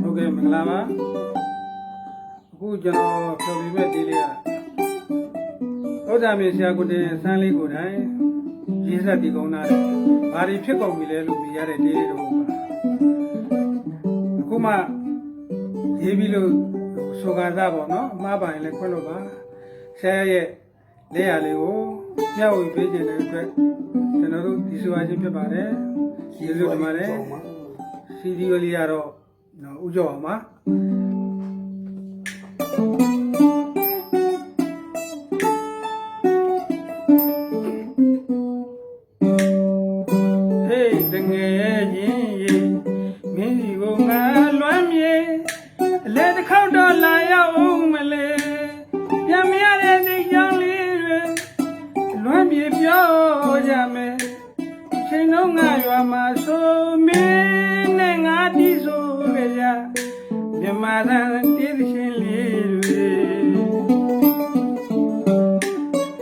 ဟုတ်ကဲ့မင်္ဂလာပါအခုကျွန်တော်ဖြောပြမဲ့ဒီလေးကဥဒ္ဒါမေဆရာကိုတင်ဆန်းလေးကိုတိုင်ရေးဆက်ဒီကုန်းသားဘာတွေဖြစ်ကုန်ပြီလဲလို့မြင်ရတဲ့ဒီလေးတော့ပါအခုမှရေးပြီးလို့ဆိုကားသားပေါ့နော်အမှားပါရင်လည်းခွက်လို့ပါဆရာရဲ့လက်ရလေးကိုမျှဝေပေးခြင်းတဲ့အတွက်ကျွန်တော်တို့ဒီဆိုအချင်းဖြစ်ပါတယ်ဒီလိုဒီမှာလည်းစီဒီယိုလေးကတော့နော်ဥကြောအောင်ပါဟေးတငယ် ချင်းရေမင်းဒီကိုငါလွမ်းမြေအလဲတစ်ခေါက်တော့လာရောက်ဦးမလဲပြန်မရတဲ့ဒီကြောင်လေးတွေလွမ်းမြေပြောကြမယ်ချိန်လုံးငါရွာမှာဆို မြမသာတေးသရှင်လေးတွေ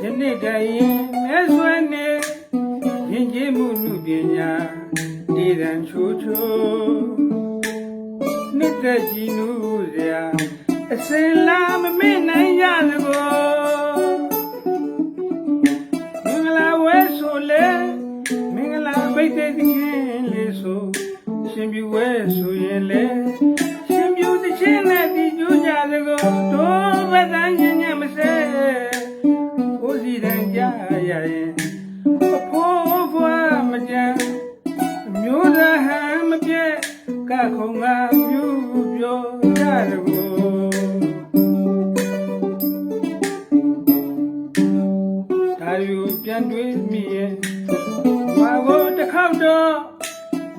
ယနေ့တည်းမဲဆွဲနေရင်ကြီးမှုနုပညာတည်ရန်ချိုးချိုးနှစ်သက်ကြည်နူးစရာအစင်လာမမေ့နိုင်ရသကောမင်္ဂလာဝဲဆိုလေမင်္ဂလာမိတ်တဲ့ချင်းလေးဆိုရှင်ပြူဝဲဆိုရင်လေ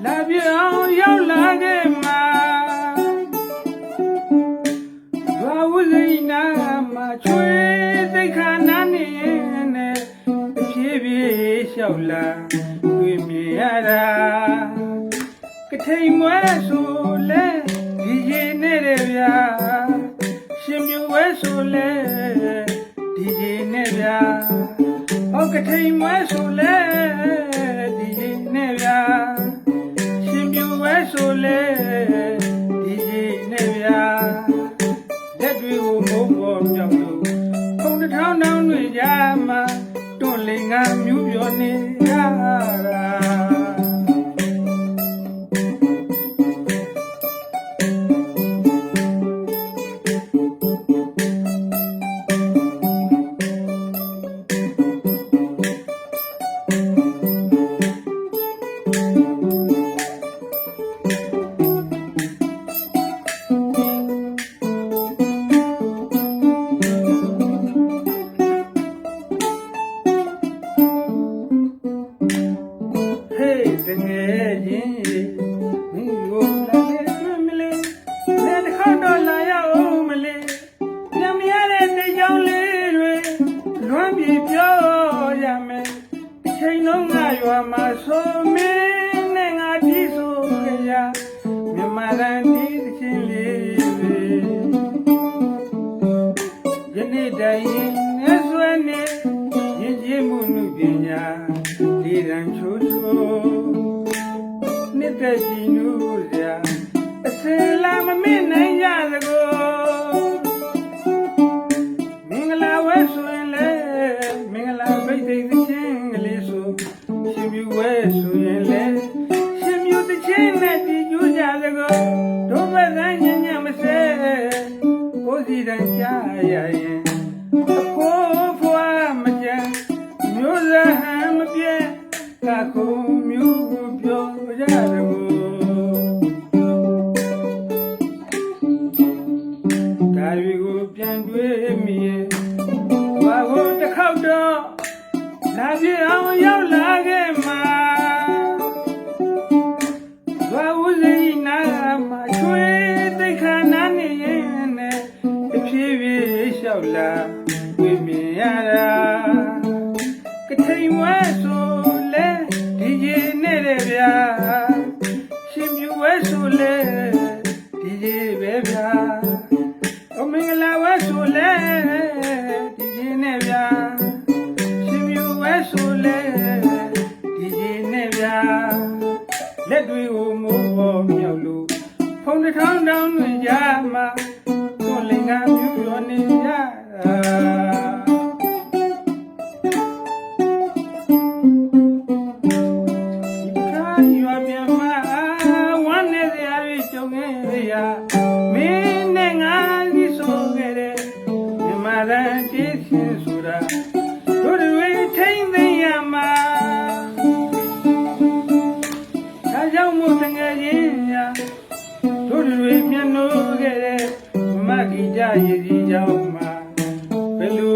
လာပြအောင်ရောက်လာခဲ့မှာဘာဝစိနာမှာချွေသိခါနာနေနဲ့တဖြည်းဖြည်းလျှောက်လာတွေ့မြင်ရတာကထိန်မွဲဆိုလဲဒီရင်နဲ့တဲ့ဗျာရှင်မြဝဲဆိုလဲဒီရင်နဲ့ဗျာဟုတ်ကထိန်မွဲဆိုလဲ ဝဲ ရွာမှာဆိုမင်းနဲ့ငါတီးဆိုကြရမြမရန်တီးသချင်းလေးတွေယနေ့တိုင်းနဲ့ဆွဲနေရင်ကြီးမှုနုပညာဒီရန်ချိုးချိုးနှစ်သက်ကြည်နူးစရာအစင်လာမမေ့နိုင်ကြ ဆိုရင်လေရှင်မြူသချင်းနဲ့ဒီကျူးကြသကောဒုဗဒန်းညံ့ညံ့မစဲကိုစီတန်ကြရရင်အဖိုးဖွားမကြံမျိုးစားဟန်မပြဲကခုံမြူပြောကြသကောဒါတွေကိုပြန် ရောက်လာဝေမြင်ရတာကထိန်ဝဲဆိုလဲဒီရေနဲ့တဲ့ဗျာရှင်ပြူဝဲဆိုလဲဒီရေပဲဗျာအမင်္ဂလာဝဲဆိုလဲဒီရေနဲ့ဗျာရှင်ပြူဝဲဆိုလဲဒီရေနဲ့ဗျာလက်တွေကိုမိုးပေါ်မြောက်လို့ဖုန်တစ်ထောင်တောင်းတွင်ကြမှာ ringa, ringa, ringa, ကြရည်ကြီးကြောင့်မှဘလူ